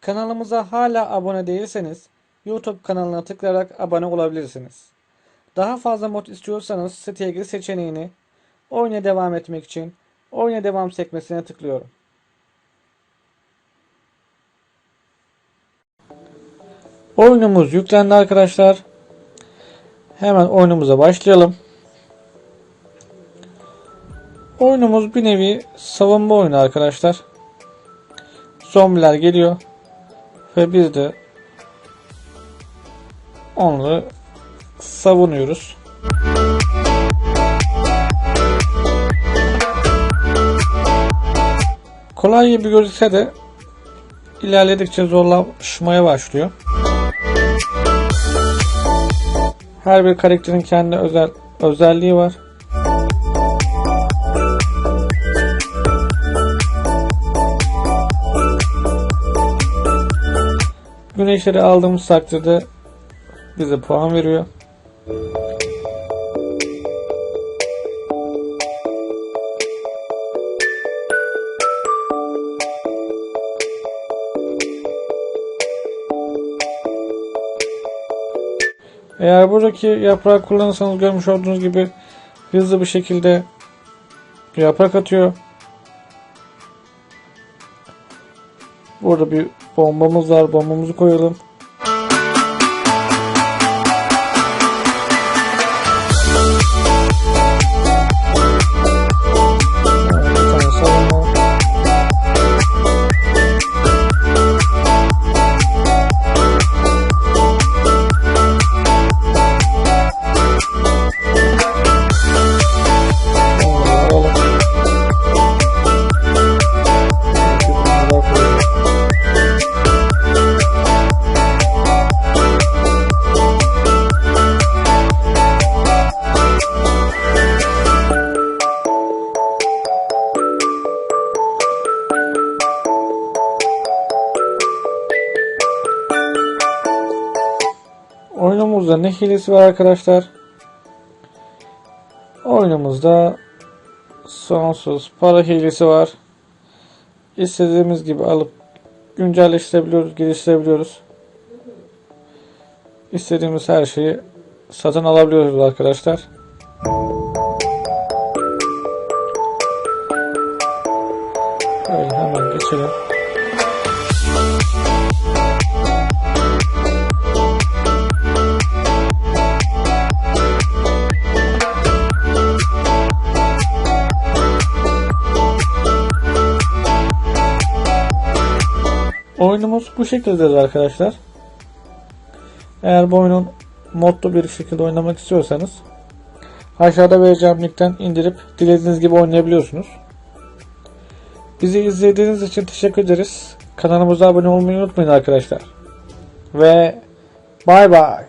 Kanalımıza hala abone değilseniz YouTube kanalına tıklayarak abone olabilirsiniz. Daha fazla mod istiyorsanız siteye gir seçeneğini oyuna devam etmek için oyuna devam sekmesine tıklıyorum. Oyunumuz yüklendi arkadaşlar. Hemen oyunumuza başlayalım. Oyunumuz bir nevi savunma oyunu arkadaşlar. Zombiler geliyor. Ve biz de onları savunuyoruz. Kolay gibi gözükse de ilerledikçe zorlaşmaya başlıyor. Her bir karakterin kendi özel özelliği var. Güneşleri aldığımız takdirde bize puan veriyor. Eğer buradaki yaprağı kullanırsanız görmüş olduğunuz gibi hızlı bir şekilde yaprak atıyor. Burada bir bombamız var. Bombamızı koyalım. Oyunumuzda ne hilesi var arkadaşlar? Oyunumuzda sonsuz para hilesi var. İstediğimiz gibi alıp güncelleştirebiliyoruz, geliştirebiliyoruz. İstediğimiz her şeyi satın alabiliyoruz arkadaşlar. Böyle hemen geçelim. Oyunumuz bu şekildedir arkadaşlar. Eğer bu oyunun modlu bir şekilde oynamak istiyorsanız aşağıda vereceğim linkten indirip dilediğiniz gibi oynayabiliyorsunuz. Bizi izlediğiniz için teşekkür ederiz. Kanalımıza abone olmayı unutmayın arkadaşlar. Ve bay bay.